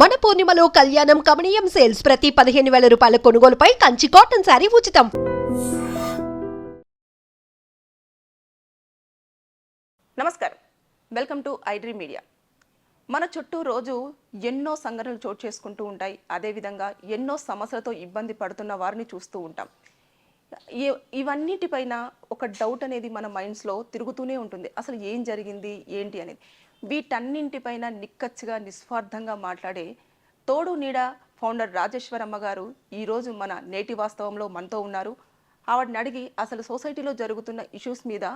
మన పూర్ణిమలో కళ్యాణం కమనీయం సేల్స్ ప్రతి పదిహేను వేల రూపాయల కొనుగోలుపై కంచి కాటన్ శారీ ఉచితం. నమస్కారం. వెల్కమ్ టు ఐడ్రీ మీడియా మన చుట్టూ రోజు ఎన్నో సంఘటనలు చోటు చేసుకుంటూ ఉంటాయి. అదేవిధంగా ఎన్నో సమస్యలతో ఇబ్బంది పడుతున్న వారిని చూస్తూ ఉంటాం. ఇవన్నిటిపైన ఒక డౌట్ అనేది మన మైండ్స్లో తిరుగుతూనే ఉంటుంది. అసలు ఏం జరిగింది? ఏంటి అనేది. వీటన్నింటిపైన నిక్కచ్చిగా నిస్వార్థంగా మాట్లాడే తోడు నీడ ఫౌండర్ రాజేశ్వరమ్మ గారు ఈరోజు మన నేటి వాస్తవంలో మనతో ఉన్నారు. ఆవిడని అడిగి అసలు సొసైటీలో జరుగుతున్న ఇష్యూస్ మీద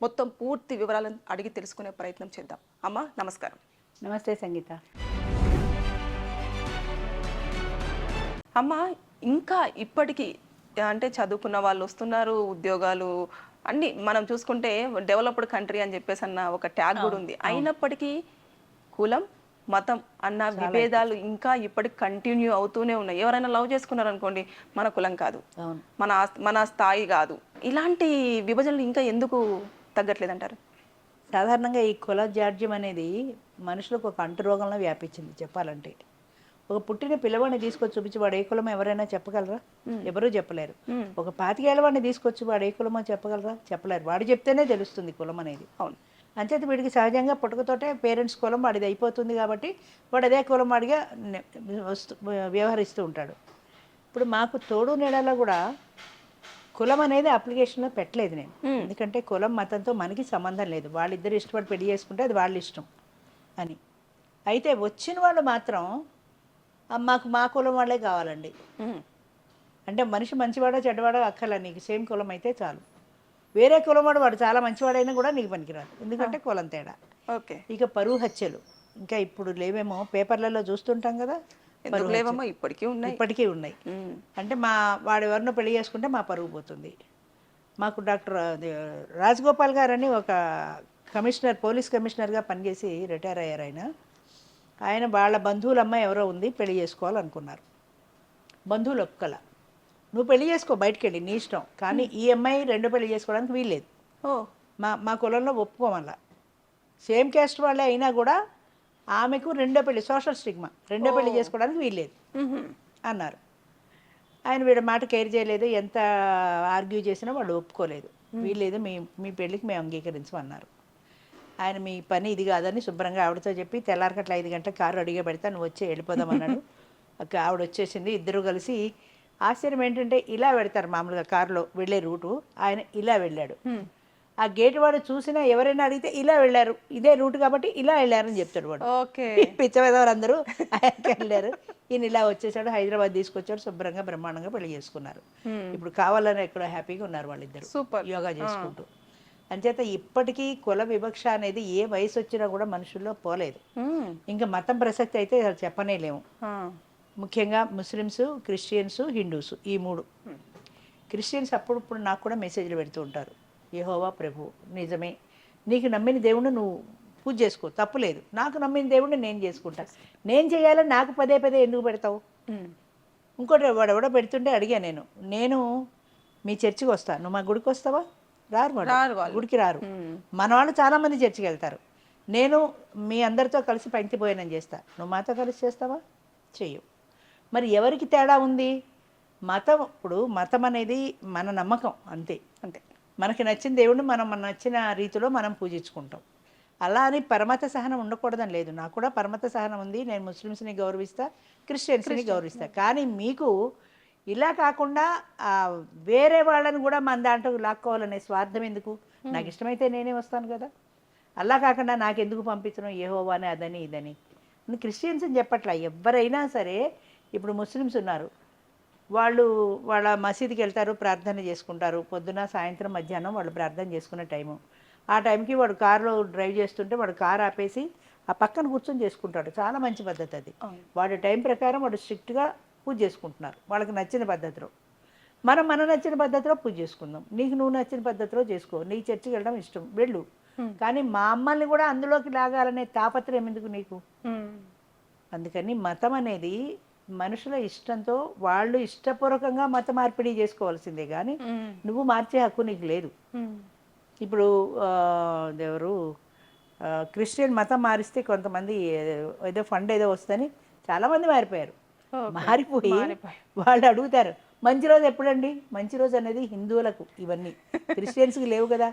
మొత్తం పూర్తి వివరాలను అడిగి తెలుసుకునే ప్రయత్నం చేద్దాం. అమ్మ నమస్కారం. నమస్తే సంగీత. అమ్మ ఇంకా ఇప్పటికీ అంటే చదువుకున్న వాళ్ళు వస్తున్నారు ఉద్యోగాలు అన్ని మనం చూసుకుంటే డెవలప్డ్ కంట్రీ అని చెప్పేసి అన్న ఒక ట్యాగ్ కూడా ఉంది. అయినప్పటికీ కులం మతం అన్న విభేదాలు ఇంకా ఇప్పటికి కంటిన్యూ అవుతూనే ఉన్నాయి. ఎవరైనా లవ్ చేసుకున్నారు అనుకోండి మన కులం కాదు. మన మన స్థాయి కాదు. ఇలాంటి విభజనలు ఇంకా ఎందుకు తగ్గట్లేదంటారు? సాధారణంగా ఈ కుల జాడ్యం అనేది మనుషులకు ఒక అంటురోగంలో వ్యాపించింది చెప్పాలంటే. ఒక పుట్టిన పిల్లవాడిని తీసుకొచ్చి చూపించి వాడు ఏ కులం ఎవరైనా చెప్పగలరా? ఎవరూ చెప్పలేరు. ఒక పాతికేళ్ళ వాడిని తీసుకొచ్చి వాడు ఏ కులమో చెప్పగలరా? చెప్పలేరు. వాడు చెప్తేనే తెలుస్తుంది కులం అనేది. అవును. అంచేత వీడికి సహజంగా పుట్టుకతోటే పేరెంట్స్ కులం వాడిది అయిపోతుంది కాబట్టి వాడు అదే కులం వాడిగా వస్తూ వ్యవహరిస్తూ ఉంటాడు. ఇప్పుడు మాకు తోడు నీడలో కూడా కులం అనేది అప్లికేషన్లో పెట్టలేదు నేను. ఎందుకంటే కులం మతంతో మనకి సంబంధం లేదు. వాళ్ళిద్దరు ఇష్టపడి పెళ్ళి చేసుకుంటే అది వాళ్ళ ఇష్టం అని. అయితే వచ్చిన వాళ్ళు మాత్రం "ఆ, మాకు మా కులం వాళ్ళే కావాలండి. అంటే మనిషి మంచివాడో చెడ్డవాడో అక్కర్లే నీకు సేమ్ కులం అయితే చాలు. వేరే కులం వాడు వాడు చాలా మంచివాడైనా కూడా నీకు పనికిరాదు ఎందుకంటే కులం తేడా. ఓకే. ఇక పరువు హత్యలు. ఇంకా ఇప్పుడు లేవేమో పేపర్లలో చూస్తుంటాం కదా లేవమ్మా ఇప్పటికీ ఉన్నాయి. ఇప్పటికీ ఉన్నాయి. అంటే మా వాడు ఎవరినో పెళ్ళి చేసుకుంటే మా పరువు పోతుంది. మాకు డాక్టర్ రాజగోపాల్ గారు అని ఒక కమిషనర్ పోలీస్ కమిషనర్గా పనిచేసి రిటైర్ అయ్యారు ఆయన. ఆయన వాళ్ళ బంధువుల అమ్మాయి ఎవరో ఉంది పెళ్ళి చేసుకోవాలనుకున్నారు. బంధువులు ఒక్కల నువ్వు పెళ్ళి చేసుకో బయటికి వెళ్ళి నీ ఇష్టం. కానీ ఈ అమ్మాయి రెండో పెళ్ళి చేసుకోవడానికి వీల్లేదు. ఓ. మా మా కులంలో ఒప్పుకోమల్లా సేమ్ క్యాస్ట్ వాళ్ళే అయినా కూడా ఆమెకు రెండో పెళ్ళి సోషల్ స్టిగ్మా. రెండో పెళ్ళి చేసుకోవడానికి వీల్లేదు. అన్నారు. ఆయన వీడి మాట కేర్ చేయలేదు ఎంత ఆర్గ్యూ చేసినా వాళ్ళు ఒప్పుకోలేదు. వీల్లేదు మీ మీ పెళ్ళికి మేము అంగీకరించమన్నారు. ఆయన మీ పని ఇది కాదని శుభ్రంగా ఆవిడతో చెప్పి తెల్లారకట్ల ఐదు గంటల కారు అడిగే పెడితే నువ్వు వచ్చి వెళ్ళిపోదామన్నాడు. ఆవిడ వచ్చేసింది ఇద్దరు కలిసి ఆశ్చర్యం ఏంటంటే ఇలా పెడతారు మామూలుగా కారులో వెళ్ళే రూటు ఆయన ఇలా వెళ్ళాడు. ఆ గేట్ వాడు చూసినా ఎవరైనా అడిగితే ఇలా వెళ్ళారు ఇదే రూట్ కాబట్టి ఇలా వెళ్ళారని చెప్తాడు వాడు. ఓకే. పిచ్చవేదవారు అందరూ ఆయనకి వెళ్ళారు. ఈయన ఇలా వచ్చేసాడు హైదరాబాద్ తీసుకొచ్చాడు శుభ్రంగా బ్రహ్మాండంగా పెళ్ళి చేసుకున్నారు. ఇప్పుడు కావాలని ఎక్కడో హ్యాపీగా ఉన్నారు వాళ్ళిద్దరు. సూపర్. యోగా చేసుకుంటూ. అంచేత ఇప్పటికీ కుల వివక్ష అనేది ఏ వయసు వచ్చినా కూడా మనుషుల్లో పోలేదు. ఇంకా మతం ప్రసక్తి అయితే చెప్పనే లేము. ముఖ్యంగా ముస్లిమ్స్ క్రిస్టియన్స్ హిందూస్ ఈ మూడు. క్రిస్టియన్స్ అప్పుడప్పుడు నాకు కూడా మెసేజ్లు పెడుతూ ఉంటారు. యెహోవా ప్రభు నిజమే. నీకు నమ్మిన దేవుణ్ణి నువ్వు పూజ చేసుకో. తప్పులేదు నాకు నమ్మిన దేవుణ్ణి నేను చేసుకుంటా. నేను చేయాలని నాకు పదే పదే ఎందుకు పెడతావు. ఇంకోటి వాడు ఎవడో పెడుతుంటే అడిగా నేను. నేను మీ చర్చికి వస్తా. నువ్వు మా గుడికి వస్తావా? రారు. రారు. గుడికి రారు. మన వాళ్ళు చాలామంది చర్చికి వెళ్తారు. నేను మీ అందరితో కలిసి భోజనం చేస్తా. నువ్వు మాతో కలిసి చేస్తావా? చెయ్యు. మరి ఎవరికి తేడా ఉంది? మతం ఇప్పుడు మతం అనేది మన నమ్మకం అంతే. అంతే. మనకి నచ్చిన దేవుడిని మనం మన నచ్చిన రీతిలో మనం పూజించుకుంటాం. అలా అని పరమత సహనం ఉండకూడదని లేదు. నాకు కూడా పరమత సహనం ఉంది. నేను ముస్లిమ్స్ని గౌరవిస్తా క్రిస్టియన్స్ని గౌరవిస్తా. కానీ మీకు ఇలా కాకుండా వేరే వాళ్ళని కూడా మన దాంట్లో లాక్కోవాలనే స్వార్థం ఎందుకు? నాకు ఇష్టమైతే నేనే వస్తాను కదా. అలా కాకుండా నాకు ఎందుకు పంపించడం ఏహోవా అని అదని ఇదని. క్రిస్టియన్స్ అని చెప్పట్లా. ఎవరైనా సరే ఇప్పుడు ముస్లిమ్స్ ఉన్నారు. వాళ్ళు వాళ్ళ మసీదుకి వెళ్తారు ప్రార్థన చేసుకుంటారు. పొద్దున సాయంత్రం మధ్యాహ్నం వాళ్ళు ప్రార్థన చేసుకునే టైము. ఆ టైంకి వాడు కారులో డ్రైవ్ చేస్తుంటే వాడు కారు ఆపేసి ఆ పక్కన కూర్చొని చేసుకుంటాడు. చాలా మంచి పద్ధతి అది. వాడి టైం ప్రకారం వాడు స్ట్రిక్ట్గా పూజ చేసుకుంటున్నారు. వాళ్ళకి నచ్చిన పద్ధతిలో. మనం మన నచ్చిన పద్ధతిలో పూజ చేసుకుందాం. నీకు నువ్వు నచ్చిన పద్ధతిలో చేసుకో. నీ చర్చికి వెళ్ళడం ఇష్టం. వెళ్ళు. కానీ మా అమ్మల్ని కూడా అందులోకి లాగాలనే తాపత్రయం ఎందుకు నీకు. అందుకని మతం అనేది మనుషుల ఇష్టంతో వాళ్ళు ఇష్టపూర్వకంగా మత మార్పిడి చేసుకోవాల్సిందే కానీ. నువ్వు మార్చే హక్కు నీకు లేదు. ఇప్పుడు ఎవరు క్రిస్టియన్ మతం మారిస్తే కొంతమంది ఏదో ఫండ్ ఏదో వస్తుందని చాలా మంది మారిపోయారు. మారిపోయి. వాళ్ళు అడుగుతారు మంచి రోజు ఎప్పుడండి? మంచి రోజు అనేది హిందువులకు ఇవన్నీ. క్రిస్టియన్స్కి లేవు కదా.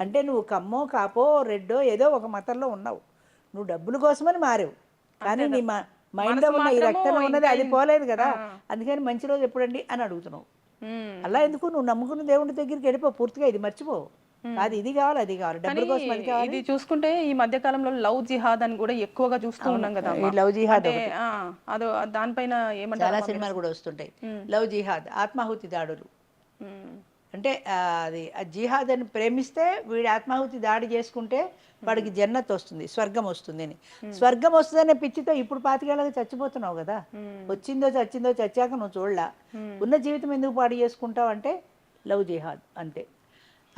అంటే నువ్వు కమ్మో కాపో రెడ్డో ఏదో ఒక మతంలో ఉన్నావు. నువ్వు డబ్బుల కోసమని మారావు. కానీ నీ మా మైండ్లో ఉన్న ఈ రక్తంలో ఉన్నది అది పోలేదు కదా. అందుకని మంచి రోజు ఎప్పుడండి అని అడుగుతున్నావు. అలా ఎందుకు? నువ్వు నమ్ముకున్న దేవుడి దగ్గరికి వెళ్ళిపో పూర్తిగా ఇది మర్చిపో కాదు ఇది కావాలి అది కావాలి. డబ్బుల కోసం అది కావాలి. ఇది చూసుకుంటే ఈ మధ్య కాలంలో లవ్ జిహాద్ అని కూడా ఎక్కువగా చూస్తూ ఉన్నాం కదా ఈ లవ్ జిహాద్ అదో దానిపైన ఏమంటారు చాలా సినిమాలు కూడా వస్తుంటాయి. లవ్ జిహాద్ ఆత్మాహుతి దాడులు. అంటే అది జిహాద్ అని ప్రేమిస్తే వీడి ఆత్మాహుతి దాడి చేసుకుంటే వాడికి జన్నత్ వస్తుంది స్వర్గం వస్తుంది అని. స్వర్గం వస్తుందనే పిచ్చితో ఇప్పుడు పాతికేళ్ళకి చచ్చిపోతున్నావు కదా. వచ్చిందో చచ్చిందో చచ్చాక నువ్వు చూడలా. ఉన్న జీవితం ఎందుకు పాడు చేసుకుంటావు అంటే లవ్ జిహాద్ అంతే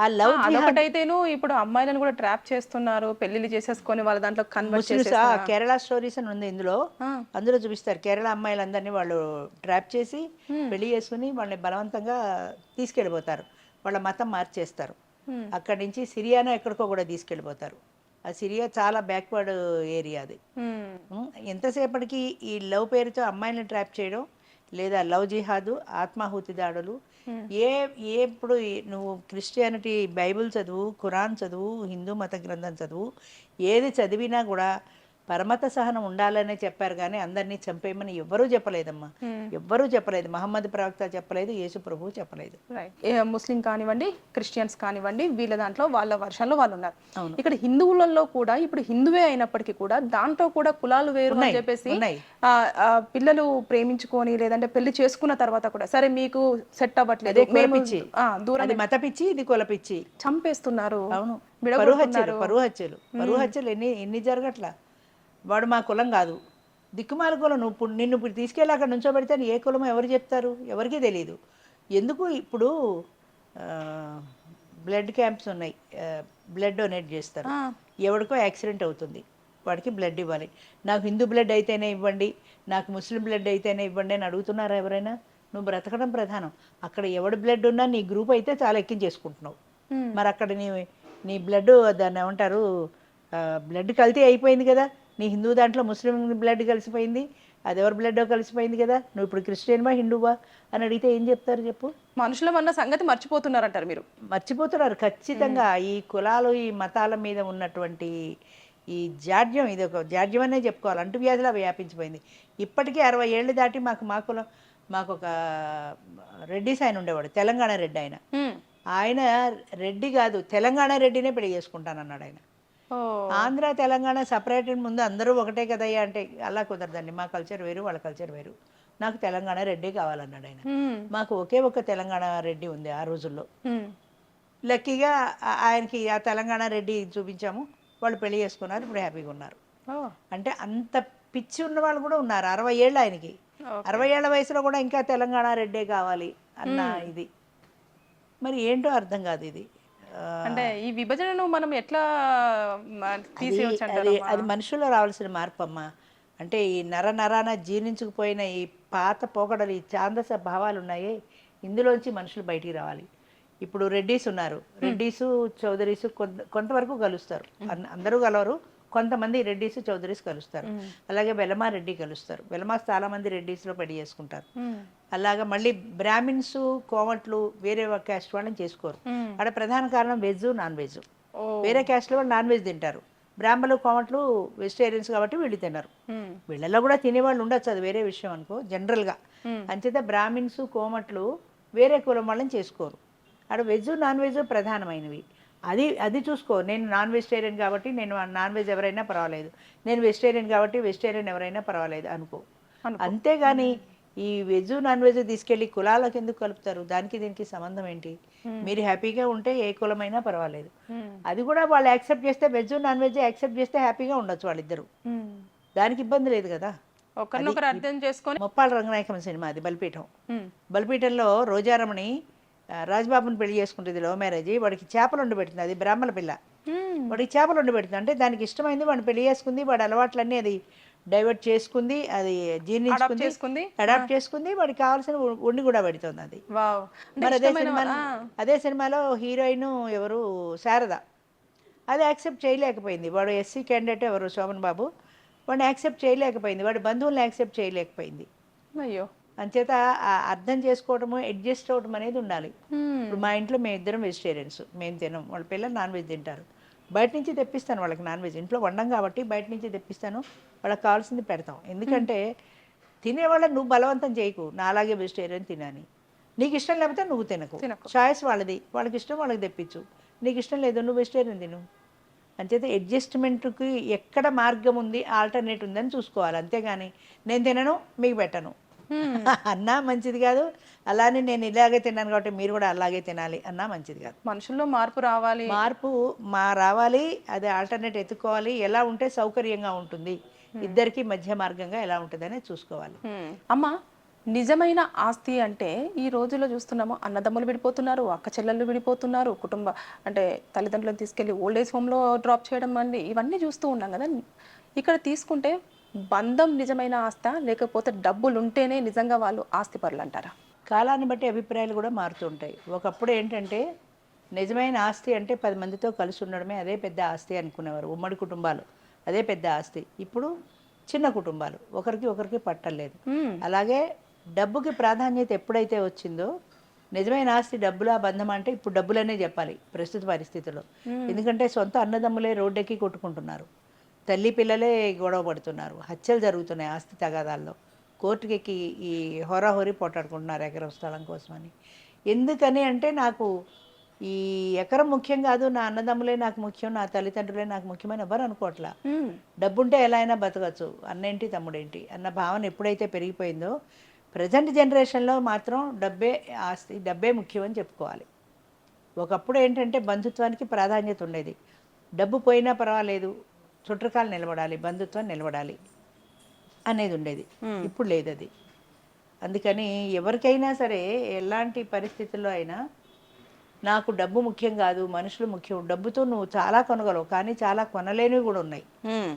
ఆ లవ్ అదొకటైతేను ఇప్పుడు అమ్మాయిలను కూడా ట్రాప్ చేస్తున్నారు పెళ్ళిళ్ళు చేసేసుకొని వాళ్ళ దాంట్లో కన్వర్ట్ ఆ కేరళ స్టోరీస్ అని ఉంది ఇందులో. అందులో చూపిస్తారు. కేరళ అమ్మాయిలందరినీ వాళ్ళు ట్రాప్ చేసి పెళ్ళి చేసుకుని వాళ్ళని బలవంతంగా తీసుకెళ్ళిపోతారు. వాళ్ళ మతం మార్చేస్తారు. అక్కడి నుంచి సిరియానో ఎక్కడికో కూడా తీసుకెళ్ళిపోతారు. ఆ సిరియా చాలా బ్యాక్వర్డ్ ఏరియా అది. ఎంతసేపటికి ఈ లవ్ పేరుతో అమ్మాయిని ట్రాప్ చేయడం లేదా లవ్ జిహాదు ఆత్మాహుతి దాడులు Hmm. ఏ ఏ ఇప్పుడు నువ్వు క్రిస్టియానిటీ బైబిల్ చదువు ఖురాన్ చదువు హిందూ మత గ్రంథం చదువు ఏది చదివినా కూడా పరమత సహనం ఉండాలనే చెప్పారు కానీ అందరినీ చంపేయమని ఎవ్వరూ చెప్పలేదమ్మా. ఎవ్వరూ చెప్పలేదు. మహమ్మద్ ప్రవక్త చెప్పలేదు యేసు ప్రభువు చెప్పలేదు. ముస్లిం కానివ్వండి క్రిస్టియన్స్ కానివ్వండి వీళ్ళ దాంట్లో వాళ్ళ వర్షంలో వాళ్ళు ఉన్నారు. ఇక్కడ హిందువులలో కూడా ఇప్పుడు హిందువే అయినప్పటికీ కూడా దాంట్లో కూడా కులాలు వేరు అని చెప్పేసి పిల్లలు ప్రేమించుకొని లేదంటే పెళ్ళి చేసుకున్న తర్వాత కూడా సరే మీకు సెట్ అవ్వట్లేదు దూరం అది మత పిచ్చి ఇది కులపిచ్చి చంపేస్తున్నారు అవును. విడగొడుతున్నారు. పరువు హత్యలు పరువు హత్యలు పరువు హత్యలు ఎన్ని ఎన్ని జరగట్లా? వాడు మా కులం కాదు. దిక్కుమాల కులం నువ్వు ఇప్పుడు నిన్ను ఇప్పుడు తీసుకెళ్ళి అక్కడ నుంచోబెడితే ఏ కులం ఎవరు చెప్తారు? ఎవరికీ తెలియదు ఎందుకు ఇప్పుడు బ్లడ్ క్యాంప్స్ ఉన్నాయి. బ్లడ్ డొనేట్ చేస్తారు. ఎవరికో యాక్సిడెంట్ అవుతుంది. వాడికి బ్లడ్ ఇవ్వాలి. నాకు హిందూ బ్లడ్ అయితేనే ఇవ్వండి నాకు ముస్లిం బ్లడ్ అయితేనే ఇవ్వండి అని అడుగుతున్నారా ఎవరైనా? నువ్వు బ్రతకడం ప్రధానం. అక్కడ ఎవడి బ్లడ్ ఉన్నా నీ గ్రూప్ అయితే చాలా ఎక్కించేసుకుంటున్నావు. మరి అక్కడ నీ నీ బ్లడ్ దాన్ని ఏమంటారు? బ్లడ్ కల్తీ అయిపోయింది కదా. నీ హిందూ దాంట్లో ముస్లిం బ్లడ్ కలిసిపోయింది అది ఎవరి బ్లడ్ కలిసిపోయింది కదా? నువ్వు ఇప్పుడు క్రిస్టియన్వా హిందూవా? అని అడిగితే ఏం చెప్తారు చెప్పు? మనుషులం అన్న సంగతి మర్చిపోతున్నారంటారు మీరు. మర్చిపోతున్నారు ఖచ్చితంగా. ఈ కులాలు ఈ మతాల మీద ఉన్నటువంటి ఈ జాడ్యం ఇది ఒక జాడ్యం అనే చెప్పుకోవాలి. అంటువ్యాధిలా వ్యాపించిపోయింది. ఇప్పటికీ అరవై ఏళ్ళు దాటి మాకు మా కులం మాకు ఒక రెడ్డిస్ ఆయన ఉండేవాడు తెలంగాణ రెడ్డి ఆయన. ఆయన రెడ్డి కాదు తెలంగాణ రెడ్డినే పెళ్ళి చేసుకుంటానన్నాడు ఆయన. ఆంధ్ర తెలంగాణ సపరేట్ ముందు అందరూ ఒకటే కదయ్యా అంటే అలా కుదరదండి. మా కల్చర్ వేరు వాళ్ళ కల్చర్ వేరు. నాకు తెలంగాణ రెడ్డి కావాలన్నాడు ఆయన. మాకు ఒకే ఒక తెలంగాణ రెడ్డి ఉంది ఆ రోజుల్లో. లక్కీగా ఆయనకి ఆ తెలంగాణ రెడ్డి చూపించాము. వాళ్ళు పెళ్ళి చేసుకున్నారు ఇప్పుడు హ్యాపీగా ఉన్నారు. అంటే అంత పిచ్చి ఉన్న వాళ్ళు కూడా ఉన్నారు అరవై ఏళ్ళు ఆయనకి. అరవై ఏళ్ళ వయసులో కూడా ఇంకా తెలంగాణ రెడ్డే కావాలి అన్న ఇది. మరి ఏంటో అర్థం కాదు ఇది. అంటే ఈ విభజనను మనం ఎట్లా తీసేయొచ్చు అది మనుషుల్లో రావాల్సిన మార్పు అమ్మా అంటే ఈ నర నరాన జీర్ణించుకుపోయిన ఈ పాత పోకడలు ఈ ఛాందస భావాలు ఉన్నాయే ఇందులోంచి మనుషులు బయటికి రావాలి. ఇప్పుడు రెడ్డీస్ ఉన్నారు. రెడ్డీసు చౌదరీసు కొంత కొంతవరకు కలుస్తారు అందరూ కలవరు కొంతమంది రెడ్డీస్ చౌదరీస్ కలుస్తారు. అలాగే వెలమా రెడ్డి కలుస్తారు. వెలమా చాలా మంది రెడ్డీస్లో పెళ్ళి చేసుకుంటారు. అలాగా మళ్ళీ బ్రాహ్మిన్స్ కోమట్లు వేరే క్యాస్ట్ వాళ్ళని చేసుకోరు. అక్కడ ప్రధాన కారణం వెజ్ నాన్ వెజ్ వేరే క్యాస్ట్లో వాళ్ళు నాన్ వెజ్ తింటారు. బ్రాహ్మణులు కోమట్లు వెజిటేరియన్స్ కాబట్టి వీళ్ళు తినరు. వీళ్ళల్లో కూడా తినేవాళ్ళు ఉండొచ్చు అది వేరే విషయం అనుకో జనరల్గా. అంచేత బ్రాహ్మిన్స్ కోమట్లు వేరే కులం వాళ్ళని చేసుకోరు. అక్కడ వెజ్ నాన్ వెజ్ ప్రధానమైనవి. అది అది చూసుకో. నేను నాన్ వెజిటేరియన్ కాబట్టి నేను నాన్ వెజ్ ఎవరైనా పర్వాలేదు. నేను వెజిటేరియన్ కాబట్టి వెజిటేరియన్ ఎవరైనా పర్వాలేదు అనుకో. అంతేగాని ఈ వెజ్ నాన్ వెజ్ తీసుకెళ్ళి కులాలకు ఎందుకు కలుపుతారు? దానికి దీనికి సంబంధం ఏంటి? మీరు హ్యాపీగా ఉంటే ఏ కులమైనా పర్వాలేదు. అది కూడా వాళ్ళు యాక్సెప్ట్ చేస్తే వెజ్ నాన్ వెజ్ యాక్సెప్ట్ చేస్తే హ్యాపీగా ఉండొచ్చు వాళ్ళిద్దరు. దానికి ఇబ్బంది లేదు కదా. ఒకరినొకరు అర్థం చేసుకొని ముప్పాళ్ళ రంగనాయకం సినిమా అది బలిపీఠం. బలిపీఠంలో రోజారమణి రాజ్బాబుని పెళ్ళి చేసుకుంటుంది లవ్ మ్యారేజ్ వాడికి చేపలు వండి పెడుతుంది అది బ్రాహ్మణ పిల్ల. వాడికి చేపలు వండి పెడుతుంది. అంటే దానికి ఇష్టమైంది వాడిని పెళ్ళి చేసుకుంది వాడి అలవాట్లన్నీ అది డైవర్ట్ చేసుకుంది అది జీర్ణించుకుంది చేసుకుంది? అడాప్ట్ చేసుకుంది వాడికి కావాల్సిన వండి కూడా పెడుతుంది అది. మరి అదే వాళ్ళ- అదే సినిమాలో హీరోయిన్ ఎవరు? శారద. అది యాక్సెప్ట్ చేయలేకపోయింది. వాడు ఎస్సీ క్యాండిడేట్ ఎవరు? శోభన్ బాబు. వాడిని యాక్సెప్ట్ చేయలేకపోయింది. వాడి బంధువులను యాక్సెప్ట్ చేయలేకపోయింది. అయ్యో. అంచేత అర్థం చేసుకోవడము అడ్జస్ట్ అవ్వడం అనేది ఉండాలి. ఇప్పుడు మా ఇంట్లో మేము ఇద్దరం వెజిటేరియన్స్ మేము తినం. వాళ్ళ పిల్లలు నాన్ వెజ్ తింటారు. బయట నుంచి తెప్పిస్తాను వాళ్ళకి నాన్ వెజ్. ఇంట్లో వండం కాబట్టి బయట నుంచి తెప్పిస్తాను. వాళ్ళకి కావాల్సింది పెడతాం. ఎందుకంటే తినేవాళ్ళని నువ్వు బలవంతం చేయకు. నా అలాగే వెజిటేరియన్ తినని. నీకు ఇష్టం లేకపోతే నువ్వు తినకు. తినకు. చాయిస్ వాళ్ళది. వాళ్ళకి ఇష్టం వాళ్ళకి తెప్పించు. నీకు ఇష్టం లేదు నువ్వు వెజిటేరియన్ తిను. అంచేత అడ్జస్ట్మెంట్కి ఎక్కడ మార్గం ఉంది ఆల్టర్నేట్ ఉందని చూసుకోవాలి. అంతేగాని నేను తినను మీకు పెట్టను. అన్నా మంచిది కాదు. అలానే నేను ఇలాగే తిన్నాను కాబట్టి మీరు కూడా అలాగే తినాలి. అన్నా మంచిది కాదు. మనుషుల్లో మార్పు రావాలి. మార్పు మా రావాలి. అది ఆల్టర్నేట్ ఎత్తుకోవాలి. ఎలా ఉంటే సౌకర్యంగా ఉంటుంది. ఇద్దరికి మధ్య మార్గంగా ఎలా ఉంటుందని చూసుకోవాలి. మ్మ్. అమ్మ నిజమైన ఆస్తి అంటే ఈ రోజుల్లో చూస్తున్నాము అన్నదమ్ములు విడిపోతున్నారు అక్క చెల్లెళ్ళు విడిపోతున్నారు కుటుంబ అంటే తల్లిదండ్రులను తీసుకెళ్ళి ఓల్డ్ ఏజ్ హోమ్లో డ్రాప్ చేయడం అండి ఇవన్నీ చూస్తూ ఉన్నాం కదా. ఇక్కడ తీసుకుంటే బంధం నిజమైన ఆస్త లేకపోతే డబ్బులు ఉంటేనే నిజంగా వాళ్ళు ఆస్తిపరులు అంటారా కాలాన్ని బట్టి అభిప్రాయాలు కూడా మారుతుంటాయి. ఒకప్పుడు ఏంటంటే నిజమైన ఆస్తి అంటే పది మందితో కలిసి ఉండడమే అదే పెద్ద ఆస్తి అనుకునేవారు. ఉమ్మడి కుటుంబాలు అదే పెద్ద ఆస్తి. ఇప్పుడు చిన్న కుటుంబాలు. ఒకరికి ఒకరికి పట్టలేదు. అలాగే డబ్బుకి ప్రాధాన్యత ఎప్పుడైతే వచ్చిందో నిజమైన ఆస్తి డబ్బులా బంధం అంటే ఇప్పుడు డబ్బులనే చెప్పాలి ప్రస్తుత పరిస్థితుల్లో. ఎందుకంటే సొంత అన్నదమ్ములే రోడ్డెక్కి కొట్టుకుంటున్నారు. తల్లి పిల్లలే గొడవ పడుతున్నారు. హత్యలు జరుగుతున్నాయి ఆస్తి తగాదాల్లో. కోర్టుకి ఎక్కి ఈ హోరాహోరీ పోటాడుకుంటున్నారు ఎకరం స్థలం కోసమని. ఎందుకని అంటే నాకు ఈ ఎకరం ముఖ్యం కాదు నా అన్నదమ్ములే నాకు ముఖ్యం నా తల్లిదండ్రులే నాకు ముఖ్యమని ఎవరు అనుకోవట్లా. డబ్బుంటే ఎలా అయినా బతకచ్చు. అన్నేంటి తమ్ముడేంటి అన్న భావన ఎప్పుడైతే పెరిగిపోయిందో ప్రజెంట్ జనరేషన్లో మాత్రం డబ్బే ఆస్తి డబ్బే ముఖ్యం అని చెప్పుకోవాలి. ఒకప్పుడు ఏంటంటే బంధుత్వానికి ప్రాధాన్యత ఉండేది. డబ్బు పోయినా పర్వాలేదు చుట్టకాలు నిలబడాలి బంధుత్వం నిలబడాలి అనేది ఉండేది. ఇప్పుడు లేదు అది అందుకని ఎవరికైనా సరే ఎలాంటి పరిస్థితుల్లో అయినా నాకు డబ్బు ముఖ్యం కాదు మనుషులు ముఖ్యం డబ్బుతో నువ్వు చాలా కొనగలవు కానీ చాలా కొనలేనివి కూడా ఉన్నాయి.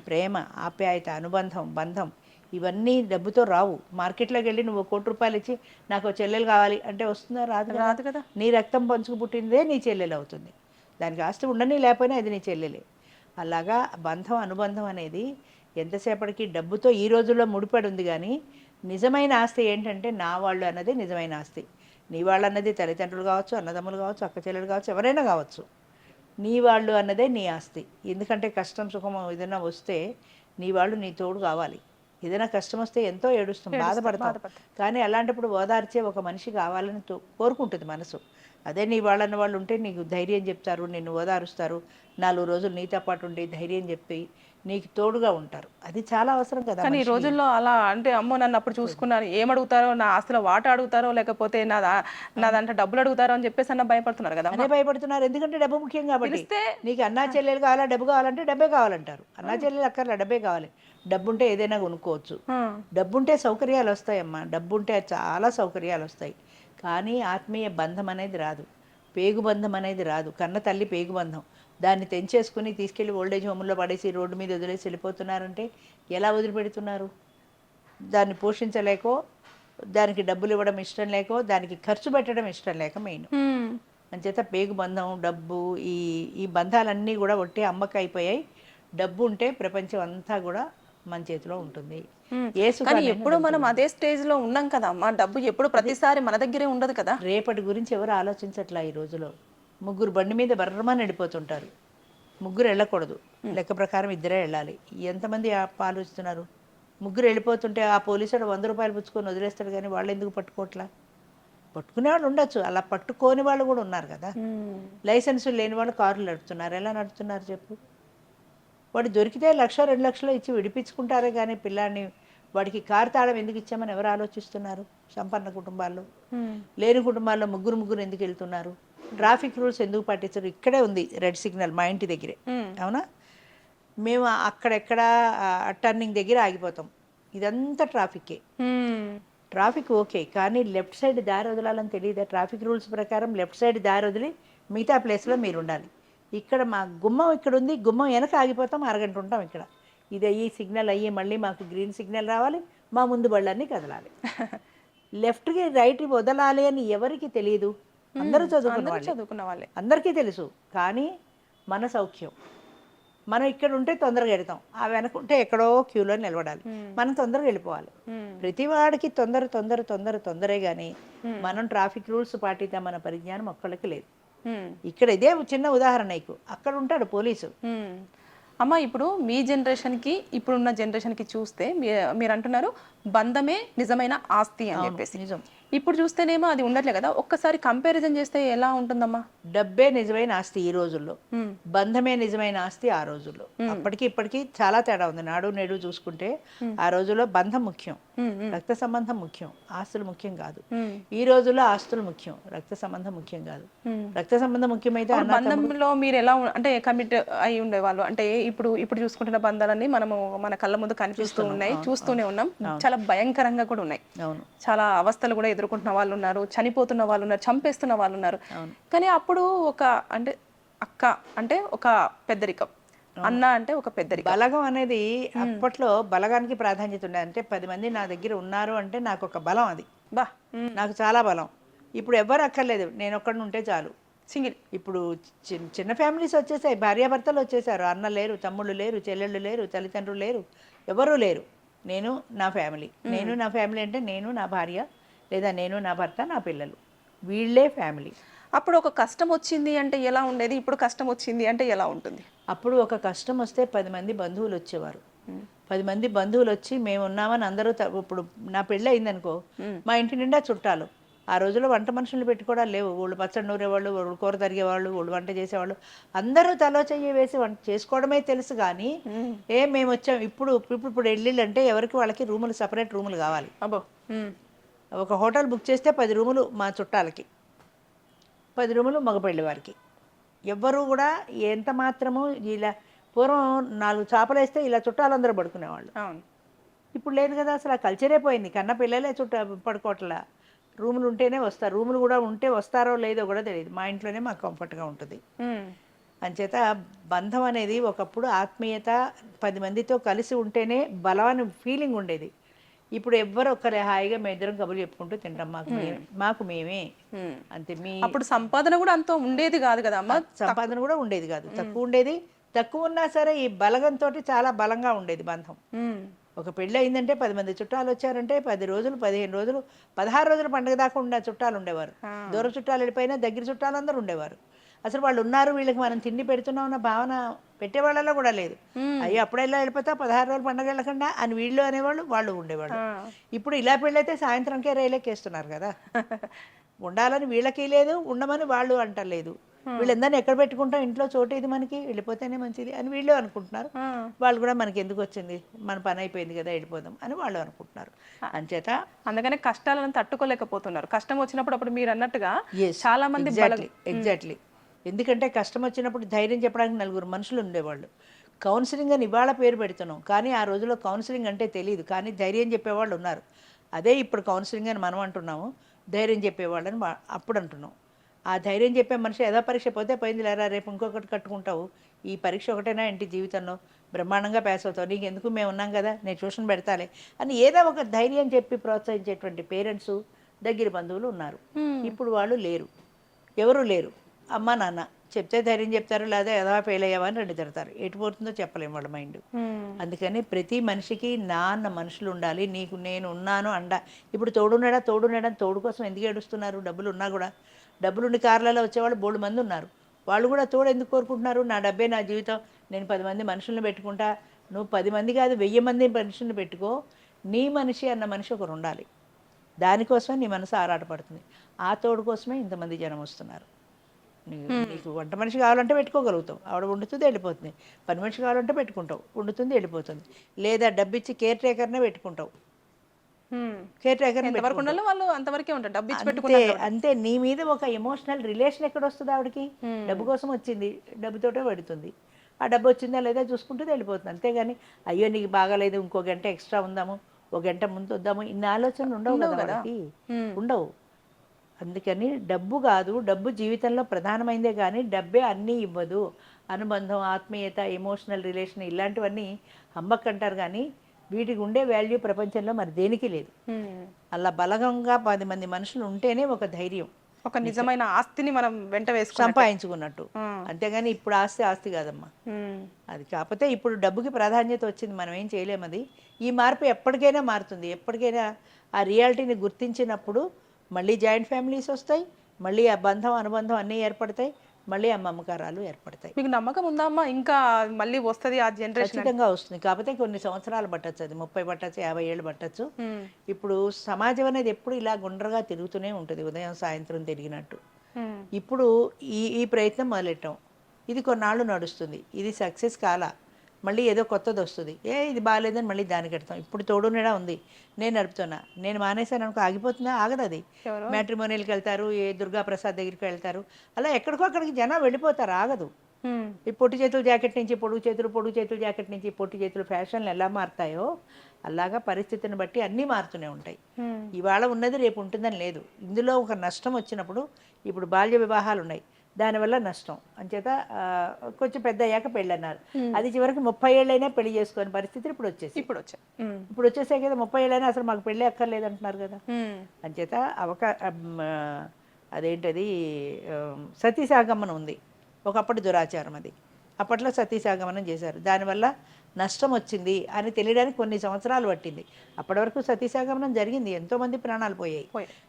ప్రేమ ఆప్యాయత అనుబంధం బంధం ఇవన్నీ డబ్బుతో రావు. మార్కెట్లోకి వెళ్ళి నువ్వు కోటి రూపాయలు ఇచ్చి నాకు చెల్లెలు కావాలి అంటే వస్తుందా రాదు? రాదు కదా. నీ రక్తం పంచుకు పుట్టినదే నీ చెల్లెలు అవుతుంది. దానికి ఆస్తి ఉండని లేకపోయినా అది నీ చెల్లెలే. అలాగా బంధం అనుబంధం అనేది ఎంతసేపటికి డబ్బుతో ఈ రోజుల్లో ముడిపడి ఉంది కానీ నిజమైన ఆస్తి ఏంటంటే నా వాళ్ళు అన్నది నిజమైన ఆస్తి. నీ వాళ్ళు అన్నది తల్లిదండ్రులు కావచ్చు అన్నదమ్ములు కావచ్చు అక్క చెల్లెలు కావచ్చు ఎవరైనా కావచ్చు. నీ వాళ్ళు అన్నదే నీ ఆస్తి. ఎందుకంటే కష్టం సుఖం ఏదైనా వస్తే నీ వాళ్ళు నీ తోడు కావాలి. ఏదైనా కష్టం వస్తే ఎంతో ఏడుస్తాం బాధపడతాం. కానీ అలాంటప్పుడు ఓదార్చే ఒక మనిషి కావాలని కోరుకుంటుంది మనసు. అదే నీ వాళ్ళన్న వాళ్ళు ఉంటే నీకు ధైర్యం చెప్తారు నిన్ను ఓదారుస్తారు. నాలుగు రోజులు నీతో పాటు ఉండి ధైర్యం చెప్పి నీకు తోడుగా ఉంటారు. అది చాలా అవసరం కదా కానీ ఈ రోజుల్లో అలా అంటే అమ్మో నన్ను అప్పుడు చూసుకున్నాను ఏం అడుగుతారో నా ఆస్తిలో వాట అడుగుతారో లేకపోతే నా దా- నా దాంట్లో డబ్బులు అడుగుతారో అని చెప్పేసి అన్న భయపడుతున్నారు కదా అనే భయపడుతున్నారు. ఎందుకంటే డబ్బు ముఖ్యం కాబట్టి. నీకు అన్నా చెల్లెలు కావాలా డబ్బు కావాలంటే డబ్బే కావాలంటారు. అన్నా చెల్లెలు అక్కర్లే డబ్బే కావాలి. డబ్బు ఉంటే ఏదైనా కొనుక్కోవచ్చు. డబ్బుంటే సౌకర్యాలు వస్తాయమ్మా. డబ్బుంటే చాలా సౌకర్యాలు వస్తాయి. కానీ ఆత్మీయ బంధం అనేది రాదు. పేగు బంధం అనేది రాదు. కన్న తల్లి పేగు బంధం. దాన్ని తెంచేసుకుని తీసుకెళ్ళి ఓల్డేజ్ హోమ్లో పడేసి రోడ్డు మీద వదిలేసి వెళ్ళిపోతున్నారంటే ఎలా వదిలిపెడుతున్నారు? దాన్ని పోషించలేకో దానికి డబ్బులు ఇవ్వడం ఇష్టం లేకో దానికి ఖర్చు పెట్టడం ఇష్టం లేక మెయిన్. అంచేత పేగు బంధం డబ్బు ఈ ఈ బంధాలన్నీ కూడా ఒట్టి అమ్మక అయిపోయాయి డబ్బు ఉంటే ప్రపంచం అంతా కూడా మన చేతిలో ఉంటుంది. కానీ ఎప్పుడు మనం అదే స్టేజ్లో ఉన్నాం కదా మా డబ్బు ఎప్పుడు ప్రతిసారి మన దగ్గరే ఉండదు కదా. రేపటి గురించి ఎవరు ఆలోచించట్లా ఈ రోజులో? ముగ్గురు బండి మీద బర్రమని వెళ్ళిపోతుంటారు. ముగ్గురు వెళ్ళకూడదు. లెక్క ప్రకారం ఇద్దరే వెళ్ళాలి. ఎంతమంది ఆ పాలు ఇస్తున్నారు ముగ్గురు వెళ్ళిపోతుంటే ఆ పోలీసుడు వంద రూపాయలు పుచ్చుకొని వదిలేస్తాడు కానీ వాళ్ళు ఎందుకు పట్టుకోవట్లా? పట్టుకునే వాళ్ళు ఉండొచ్చు. అలా పట్టుకోని వాళ్ళు కూడా ఉన్నారు కదా. లైసెన్స్ లేని వాళ్ళు కార్లు నడుపుతున్నారు. ఎలా నడుపుతున్నారు చెప్పు? వాడు దొరికితే లక్ష రెండు లక్షలు ఇచ్చి విడిపించుకుంటారే కానీ పిల్లాడిని వాడికి కారు తాళం ఎందుకు ఇచ్చామని ఎవరు ఆలోచిస్తున్నారు? సంపన్న కుటుంబాల్లో. లేని కుటుంబాల్లో ముగ్గురు ముగ్గురు ఎందుకు వెళ్తున్నారు? ట్రాఫిక్ రూల్స్ ఎందుకు పాటించరు? ఇక్కడే ఉంది రెడ్ సిగ్నల్ మా ఇంటి దగ్గరే. అవునా? మేము అక్కడెక్కడ టర్నింగ్ దగ్గర ఆగిపోతాం. ఇదంతా ట్రాఫిక్కే. మ్మ్. ట్రాఫిక్ ఓకే కానీ లెఫ్ట్ సైడ్ దారి వదలాలని తెలియదా? ట్రాఫిక్ రూల్స్ ప్రకారం లెఫ్ట్ సైడ్ దారి వదిలి మిగతా ప్లేస్లో మీరు ఉండాలి ఇక్కడ మా గుమ్మం ఇక్కడ ఉంది గుమ్మం వెనక ఆగిపోతాం అరగంట ఉంటాం ఇక్కడ. ఇది అయ్యి సిగ్నల్ అయ్యి మళ్ళీ మాకు గ్రీన్ సిగ్నల్ రావాలి మా ముందు బళ్ళన్నీ కదలాలి. లెఫ్ట్కి రైట్ వదలాలి అని ఎవరికి తెలియదు? అందరూ చదువుకున్న చదువుకున్న వాళ్ళే. అందరికీ తెలుసు కానీ మన సౌఖ్యం. మనం ఇక్కడ ఉంటే తొందరగా వెళ్తాం ఆ వెనకుంటే ఎక్కడో క్యూలో నిలబడాలి. మనం తొందరగా వెళ్ళిపోవాలి. ప్రతి వాడికి తొందర తొందర తొందర తొందరే కానీ మనం ట్రాఫిక్ రూల్స్ పాటిద్దామన్న పరిజ్ఞానం ఒక్కళ్ళకి లేదు. ఇక్కడ ఇదే చిన్న ఉదాహరణ నీకు. అక్కడ ఉంటాడు పోలీసు. మ్మ్. అమ్మ ఇప్పుడు మీ జనరేషన్కి ఇప్పుడున్న జనరేషన్కి చూస్తే మీరు అంటున్నారు బంధమే నిజమైన ఆస్తి అని చెప్పేసి. నిజం. ఇప్పుడు చూస్తేనేమో అది ఉండట్లే కదా. ఒక్కసారి కంపారిజన్ చేస్తే ఎలా ఉంటుందమ్మా? డబ్బే నిజమైన ఆస్తి ఈ రోజుల్లో. బంధమే నిజమైన ఆస్తి ఆ రోజుల్లో. అప్పటికి ఇప్పటికి చాలా తేడా ఉంది. నాడు నేడు చూసుకుంటే ఆ రోజుల్లో బంధం ముఖ్యం. రక్త సంబంధం ముఖ్యం. ఆస్తులు ముఖ్యం కాదు. ఈ రోజుల్లో ఆస్తులు ముఖ్యం. రక్త సంబంధం ముఖ్యం కాదు. రక్త సంబంధం ముఖ్యమైతే బంధంలో మీరు ఎలా అంటే కమిట్ అయి ఉండేవాళ్ళు? అంటే ఇప్పుడు ఇప్పుడు చూసుకుంటున్న బంధాలన్నీ మనము మన కళ్ళ ముందు కనిపిస్తూ ఉన్నాయి. చూస్తూనే ఉన్నాం. చాలా భయంకరంగా కూడా ఉన్నాయి. అవును. చాలా అవస్థలు కూడా ఎదుర్కొంటున్న వాళ్ళు ఉన్నారు చనిపోతున్న వాళ్ళు ఉన్నారు చంపేస్తున్న వాళ్ళు ఉన్నారు కానీ అప్పుడు ఒక అంటే అక్క అంటే ఒక పెద్దరికం. అన్న అంటే ఒక పెద్దరికం. బలగం అనేది అప్పట్లో బలగానికి ప్రాధాన్యత ఉండేది అంటే పది మంది నా దగ్గర ఉన్నారు అంటే నాకు ఒక బలం అది. బా. నాకు చాలా బలం. ఇప్పుడు ఎవ్వరు అక్కర్లేదు. నేను ఒక్కడిని ఉంటే చాలు. సింగిల్. ఇప్పుడు చిన్న చిన్న ఫ్యామిలీస్ వచ్చేసాయి. భార్యాభర్తలు వచ్చేసారు. అన్న లేరు తమ్ముళ్ళు లేరు చెల్లెళ్ళు లేరు తల్లిదండ్రులు లేరు. ఎవరూ లేరు. నేను నా ఫ్యామిలీ. నేను నా ఫ్యామిలీ అంటే నేను నా భార్య లేదా నేను నా భర్త నా పిల్లలు. వీళ్ళే ఫ్యామిలీ. అప్పుడు ఒక కష్టం వచ్చింది అంటే ఎలా ఉండేది? ఇప్పుడు కష్టం వచ్చింది అంటే ఎలా ఉంటుంది? అప్పుడు ఒక కష్టం వస్తే పది మంది బంధువులు వచ్చేవారు. పది మంది బంధువులు వచ్చి మేము ఉన్నామని అందరూ ఇప్పుడు నా పెళ్ళి అయిందనుకో మా ఇంటి నిండా చుట్టాలు. ఆ రోజుల్లో వంట మనుషులు పెట్టుకోవడం లేవు. వాళ్ళు పచ్చడి నూరేవాళ్ళు వాళ్ళు కూర తరిగేవాళ్ళు వాళ్ళు వంట చేసేవాళ్ళు. అందరూ తలో చెయ్యి వేసి వంట చేసుకోవడమే తెలుసు కానీ ఏ మేము వచ్చాం. ఇప్పుడు ఇప్పుడు ఇప్పుడు వెళ్ళిళ్ళు అంటే ఎవరికి వాళ్ళకి రూములు సపరేట్ రూములు కావాలి. అబ్బో. ఒక హోటల్ బుక్ చేస్తే పది రూములు మా చుట్టాలకి పది రూములు మగపెళ్ళి వారికి. ఎవ్వరూ కూడా ఎంత మాత్రము ఇలా పూర్వం నాలుగు చేపలు వేస్తే ఇలా చుట్టాలందరూ పడుకునేవాళ్ళు. అవును. ఇప్పుడు లేదు కదా అసలు ఆ కల్చరే పోయింది. కన్న పిల్లలే చుట్ట పడుకోవట్లా. రూములు ఉంటేనే వస్తారు రూములు కూడా ఉంటే వస్తారో లేదో కూడా తెలియదు. మా ఇంట్లోనే మాకు కంఫర్ట్గా ఉంటుంది. అంచేత బంధం అనేది ఒకప్పుడు ఆత్మీయత పది మందితో కలిసి ఉంటేనే బలమైన ఫీలింగ్ ఉండేది. ఇప్పుడు ఎవ్వరు ఒక్కరే హాయిగా మేము ఇద్దరం కబుర్లు చెప్పుకుంటూ తింటాం మాకు మేమే. మాకు మేమే. అంతే. మీ అప్పుడు సంపాదన కూడా అంత ఉండేది కాదు కదా అమ్మ? సంపాదన కూడా ఉండేది కాదు. తక్కువ ఉండేది. తక్కువ ఉన్నా సరే ఈ బలగంతో చాలా బలంగా ఉండేది బంధం. ఒక పెళ్ళి అయిందంటే పది మంది చుట్టాలు వచ్చారంటే పది రోజులు పదిహేను రోజులు పదహారు రోజులు పండుగ దాకా ఉండే చుట్టాలు ఉండేవారు. దూర చుట్టాలు వెళ్ళిపోయినా దగ్గర చుట్టాలు అందరూ ఉండేవారు. అసలు వాళ్ళు ఉన్నారు వీళ్ళకి మనం తిండి పెడుతున్నాం అన్న భావన పెట్టేవాళ్ళలో కూడా లేదు. అయ్యో అప్పుడెలా వెళ్ళిపోతా? పదహారు రోజులు పండుగ వెళ్ళకుండా అని వీళ్ళు అనేవాళ్ళు వాళ్ళు ఉండేవాళ్ళు. ఇప్పుడు ఇలా పెళ్ళైతే సాయంత్రంకే రైలెక్కేస్తున్నారు కదా. ఉండాలని వీళ్ళకి లేదు ఉండమని వాళ్ళు అంటలేదు. వీళ్ళందరినీ ఎక్కడ పెట్టుకుంటాం? ఇంట్లో చోటు ఇది మనకి వెళ్ళిపోతేనే మంచిది అని వీళ్ళు అనుకుంటున్నారు. వాళ్ళు కూడా మనకి ఎందుకు వచ్చింది? మన పని అయిపోయింది కదా వెళ్ళిపోదాం అని వాళ్ళు అనుకుంటున్నారు. అంచేత అందుకనే కష్టాలను తట్టుకోలేకపోతున్నారు. కష్టం వచ్చినప్పుడు అప్పుడు మీరు అన్నట్టుగా చాలా మంది ఎగ్జాక్ట్లీ ఎగ్జాక్ట్లీ ఎందుకంటే కష్టం వచ్చినప్పుడు ధైర్యం చెప్పడానికి నలుగురు మనుషులు ఉండేవాళ్ళు. కౌన్సిలింగ్ అని ఇవాళ పేరు పెడుతున్నాం. కానీ ఆ రోజుల్లో కౌన్సిలింగ్ అంటే తెలియదు కానీ ధైర్యం చెప్పేవాళ్ళు ఉన్నారు. అదే ఇప్పుడు కౌన్సిలింగ్ అని మనం అంటున్నాము. ధైర్యం చెప్పేవాళ్ళని అప్పుడు అంటున్నాం. ఆ ధైర్యం చెప్పే మనిషి ఏదో పరీక్ష పోతే పోయింది లేరా? రేపు ఇంకొకటి కట్టుకుంటావు. ఈ పరీక్ష ఒకటేనా ఏంటి జీవితంలో? బ్రహ్మాండంగా పాస్ అవుతావు. నీకు ఎందుకు మేము ఉన్నాం కదా? నేను ట్యూషన్ పెడతాలే అని ఏదో ఒక ధైర్యం చెప్పి ప్రోత్సహించేటువంటి పేరెంట్స్ దగ్గర బంధువులు ఉన్నారు. ఇప్పుడు వాళ్ళు లేరు. ఎవరు లేరు? అమ్మ నాన్న చెప్తే ధైర్యం చెప్తారు లేదా ఎదవా ఫెయిల్ అయ్యావా అని రెండు తిడతారు. ఎటు పోతుందో చెప్పలేము వాళ్ళ మైండ్ మ్మ్. అందుకని ప్రతి మనిషికి నాన్న మనుషులు ఉండాలి. నీకు నేను ఉన్నాను అండ. ఇప్పుడు తోడున్నాడా? తోడున్నాడా? తోడు కోసం ఎందుకు ఏడుస్తున్నారు? డబ్బులు ఉన్నా కూడా. డబ్బులుండి కార్లలో వచ్చేవాళ్ళు బోడు మంది ఉన్నారు. వాళ్ళు కూడా తోడు ఎందుకు కోరుకుంటున్నారు? నా డబ్బే నా జీవితం. నేను పది మంది మనుషుల్ని పెట్టుకుంటా. నువ్వు పది మంది కాదు వెయ్యి మంది మనుషుల్ని పెట్టుకో. నీ మనిషి అన్న మనిషి ఒకరు ఉండాలి. దానికోసమే నీ మనసు ఆరాటపడుతుంది. ఆ తోడు కోసమే ఇంతమంది జనం వస్తున్నారు. నీకు వంట మనిషి కావాలంటే పెట్టుకోగలుగుతావు. ఆవిడ వండుతుంది వెళ్ళిపోతుంది. పని మనిషి కావాలంటే పెట్టుకుంటావు. వండుతుంది వెళ్ళిపోతుంది. లేదా డబ్బిచ్చి కేర్ టేకర్నే పెట్టుకుంటావు. కేర్ టేకర్ వాళ్ళు అంతవరకే ఉంటారు. డబ్బు ఇచ్చి అంతే. నీ మీద ఒక ఎమోషనల్ రిలేషన్ ఎక్కడ వస్తుంది ఆవిడకి? డబ్బు కోసం వచ్చింది. డబ్బుతోటే పడుతుంది. ఆ డబ్బు వచ్చిందా లేదా చూసుకుంటూ వెళ్ళిపోతుంది. అంతేగాని అయ్యో నీకు బాగాలేదు ఇంకో గంట ఎక్స్ట్రా ఉందాము ఒక గంట ముందు వద్దాము ఇన్ని ఆలోచనలు ఉండవు కదా ఉండవు. అందుకని డబ్బు కాదు డబ్బు జీవితంలో ప్రధానమైందే కానీ డబ్బే అన్నీ ఇవ్వదు. అనుబంధం ఆత్మీయత ఎమోషనల్ రిలేషన్ ఇలాంటివన్నీ హమ్మక్కంటారు కానీ వీటికి ఉండే వాల్యూ ప్రపంచంలో మరి దేనికి లేదు. అలా బలగంగా పది మంది మనుషులు ఉంటేనే ఒక ధైర్యం. ఒక నిజమైన ఆస్తిని మనం వెంట వేసుకున్నాం సంపాదించుకున్నట్టు. అంతేగాని ఇప్పుడు ఆస్తి ఆస్తి కాదమ్మా. అది కాకపోతే ఇప్పుడు డబ్బుకి ప్రాధాన్యత వచ్చింది మనం ఏం చేయలేము అది. ఈ మార్పు ఎప్పటికైనా మారుతుంది. ఎప్పటికైనా ఆ రియాలిటీని గుర్తించినప్పుడు మళ్ళీ జాయింట్ ఫ్యామిలీస్ వస్తాయి మళ్ళీ ఆ బంధం అనుబంధం అన్నీ ఏర్పడతాయి మళ్ళీ ఆ మమకారాలు ఏర్పడతాయి. మీకు నమ్మకం ఉందా అమ్మా? ఇంకా మళ్ళీ వస్తది ఆ జనరేషన్ ఖచ్చితంగా వస్తుంది. కాకపోతే కొన్ని సంవత్సరాలు పట్టచ్చు అది. ముప్పై పట్టచ్చు యాభై ఏళ్ళు పట్టచ్చు. ఇప్పుడు సమాజం అనేది ఎప్పుడు ఇలా గుండ్రగా తిరుగుతూనే ఉంటుంది. ఉదయం సాయంత్రం తిరిగినట్టు. ఇప్పుడు ఈ ఈ ప్రయత్నం మొదలెట్టాం. ఇది కొన్నాళ్ళు నడుస్తుంది. ఇది సక్సెస్ కాలా. మళ్ళీ ఏదో కొత్తది వస్తుంది. ఏ ఇది బాగాలేదని మళ్ళీ దానికి పెడతాం ఇప్పుడు తోడునేడా ఉంది. నేను నడుపుతున్నా. నేను మానేశాను అనుకో ఆగిపోతుందా? ఆగదు అది? మ్యాట్రిమోనియల్కి వెళ్తారు ఏ దుర్గా ప్రసాద్ దగ్గరికి వెళ్తారు. అలా ఎక్కడికో అక్కడికి జనం వెళ్ళిపోతారు ఆగదు. ఈ పొట్టి చేతుల జాకెట్ నుంచి పొడుగు చేతులు పొడుగు చేతుల జాకెట్ నుంచి పొట్టి చేతులు ఫ్యాషన్లు ఎలా మారుతాయో అలాగా పరిస్థితిని బట్టి అన్నీ మారుతూనే ఉంటాయి. ఇవాళ ఉన్నది రేపు ఉంటుందని లేదు. ఇందులో ఒక నష్టం వచ్చినప్పుడు ఇప్పుడు బాల్య వివాహాలు ఉన్నాయి. దానివల్ల నష్టం. అంచేత కొంచెం పెద్ద అయ్యాక పెళ్ళి అన్నారు అది చివరికి ముప్పై ఏళ్ళైనా పెళ్ళి చేసుకునే పరిస్థితి ఇప్పుడు వచ్చేసి ఇప్పుడు వచ్చా ఇప్పుడు వచ్చేసే కదా ముప్పై ఏళ్ళైనా అసలు మాకు పెళ్ళి అక్కర్లేదు అంటున్నారు కదా అంచేత అవకా అదేంటది ఆ, సతీ సాగమనం ఉంది. ఒకప్పటి దురాచారం అది. అప్పట్లో సతీ సాగమనం చేశారు దానివల్ల నష్టం వచ్చింది అని తెలియడానికి కొన్ని సంవత్సరాలు పట్టింది. అప్పటి వరకు సతీ సాగమనం జరిగింది. ఎంతోమంది ప్రాణాలు పోయాయి.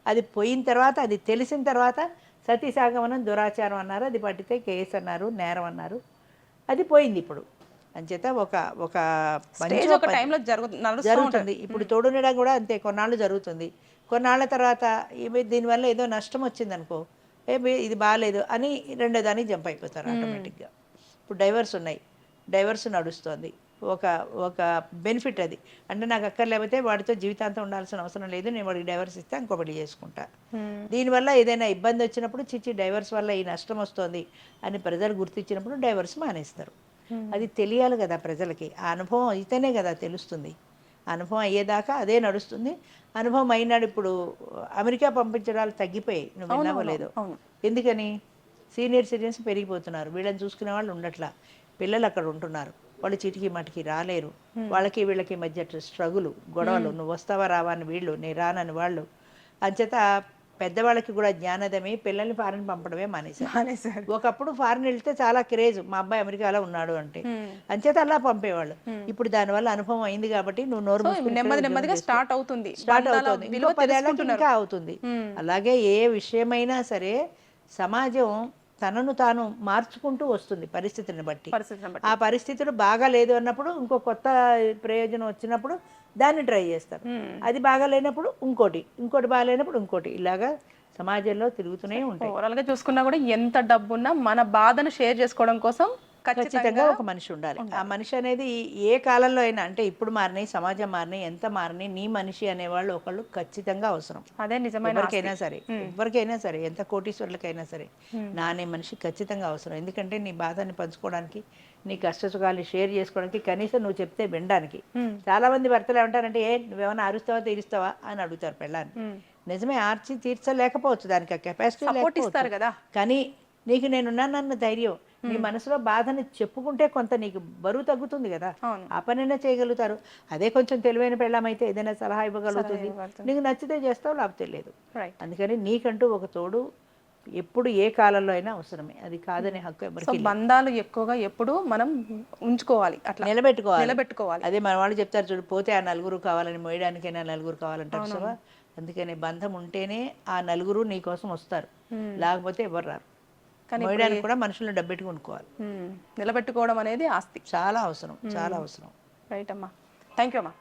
అది పోయిన తర్వాత అది తెలిసిన తర్వాత సతీ సాగమనం దురాచారం అన్నారు అది పట్టితే కేసు అన్నారు నేరం అన్నారు. అది పోయింది ఇప్పుడు. అంచేత ఒక ఒక టైంలో జరుగుతుంది. ఇప్పుడు తోడునీడ కూడా అంతే కొన్నాళ్ళు జరుగుతుంది. కొన్నాళ్ళ తర్వాత దీనివల్ల ఏదో నష్టం వచ్చింది అనుకో ఇది బాగాలేదు అని రెండో దానికి జంప్ అయిపోతారు ఆటోమేటిక్గా. ఇప్పుడు డైవర్స్ ఉన్నాయి. డైవర్స్ నడుస్తుంది. ఒక ఒక బెనిఫిట్ అది. అంటే నాకు అక్కర్లేకపోతే వాడితో జీవితాంతం ఉండాల్సిన అవసరం లేదు నేను వాడికి డైవర్స్ ఇస్తే ఇంకో పెళ్ళి చేసుకుంటా దీనివల్ల ఏదైనా ఇబ్బంది వచ్చినప్పుడు చిచ్చి డైవర్స్ వల్ల ఈ నష్టం వస్తుంది అని ప్రజలు గుర్తించినప్పుడు డైవర్స్ మానేస్తారు. అది తెలియాలి కదా ప్రజలకి. ఆ అనుభవం అయితేనే కదా తెలుస్తుంది. అనుభవం అయ్యేదాకా అదే నడుస్తుంది. అనుభవం అయినాడు ఇప్పుడు అమెరికా పంపించడాలు తగ్గిపోయాయి. నువ్వు విన్నావో లేదో? అవును. ఎందుకని? సీనియర్ సిటిజన్స్ పెరిగిపోతున్నారు. వీళ్ళని చూసుకునే వాళ్ళు ఉండట్లా. పిల్లలు అక్కడ ఉంటున్నారు. వాళ్ళు చిటికి మటికి రాలేరు. వాళ్ళకి వీళ్ళకి మధ్య స్ట్రగులు గొడవలు నువ్వు వస్తావా రావా అని వీళ్ళు నేను రానని వాళ్ళు. అంచేత పెద్దవాళ్ళకి కూడా జ్ఞానదమే పిల్లల్ని ఫారెన్ పంపడమే మానేశారు. ఒకప్పుడు ఫారెన్ వెళ్తే చాలా క్రేజ్ మా అబ్బాయి అమెరికాలో ఉన్నాడు అంటే. అంచేత అలా పంపేవాళ్ళు. ఇప్పుడు దానివల్ల అనుభవం అయింది కాబట్టి నువ్వు నోరు మూసుకుని నెమ్మది నెమ్మదిగా స్టార్ట్ అవుతుంది. స్టార్ట్ అవుతుంది. ఇంకో పదేళ్ళకి ఇంకా అవుతుంది. అలాగే ఏ విషయమైనా సరే సమాజం తనను తాను మార్చుకుంటూ వస్తుంది పరిస్థితిని బట్టి. ఆ పరిస్థితులు బాగా లేదు అన్నప్పుడు ఇంకో కొత్త ప్రయోజనం వచ్చినప్పుడు దాన్ని ట్రై చేస్తారు. అది బాగా లేనప్పుడు ఇంకోటి ఇంకోటి బాగా లేనప్పుడు ఇంకోటి. ఇలాగా సమాజంలో తిరుగుతూనే ఉంటాయి. ఓవరాల్గా చూసుకున్నా కూడా ఎంత డబ్బున్నా మన బాధను షేర్ చేసుకోవడం కోసం ఖచ్చితంగా ఒక మనిషి ఉండాలి. ఆ మనిషి అనేది ఏ కాలంలో అయినా అంటే ఇప్పుడు మారినాయి సమాజం మారినాయి ఎంత మారినాయి నీ మనిషి అనేవాళ్ళు ఒకళ్ళు ఖచ్చితంగా అవసరం. అదే నిజమైన ఎవరికైనా సరే ఎవరికైనా సరే ఎంత కోటీశ్వరులకైనా సరే నా అనే మనిషి ఖచ్చితంగా అవసరం. ఎందుకంటే నీ బాధని పంచుకోవడానికి నీ కష్ట సుఖాలు షేర్ చేసుకోవడానికి కనీసం నువ్వు చెప్తే వినడానికి. చాలా మంది భర్తలు ఏమంటారంటే ఏ నువ్వేమైనా అరుస్తావా తీరుస్తావా? అని అడుగుతారు పెళ్ళాన్ని. నిజమే ఆర్చి తీర్చలేకపోవచ్చు దానికి కెపాసిటీ కదా. కానీ నీకు నేనున్నానన్న ధైర్యం నీ మనసులో బాధని చెప్పుకుంటే కొంత నీకు బరువు తగ్గుతుంది కదా. ఆ పనైనా చేయగలుగుతారు. అదే కొంచెం తెలివైన పెళ్ళమైతే ఏదైనా సలహా ఇవ్వగలుగుతుంది. నీకు నచ్చితే చేస్తావు లేకపోతే లేదు. అందుకని నీకంటూ ఒక తోడు ఎప్పుడు ఏ కాలంలో అయినా అవసరమే. అది కాదని హక్కు సో ఎవరికి బంధాలు ఎక్కువగా ఎప్పుడు మనం ఉంచుకోవాలి. అట్లా నిలబెట్టుకోవాలి. నిలబెట్టుకోవాలి. అదే మన వాళ్ళు చెప్తారు చూడు పోతే ఆ నలుగురు కావాలని మోయడానికైనా నలుగురు కావాలంటారు అందుకని బంధం ఉంటేనే ఆ నలుగురు నీ కోసం వస్తారు. లేకపోతే ఎవరు రారు. మోయడానికి కూడా మనుషులను డబ్బెట్టుకు కొనుక్కోవాలి నిలబెట్టుకోవడం అనేది ఆస్తి. చాలా అవసరం చాలా అవసరం. రైట్ అమ్మా. థ్యాంక్ యూ అమ్మా.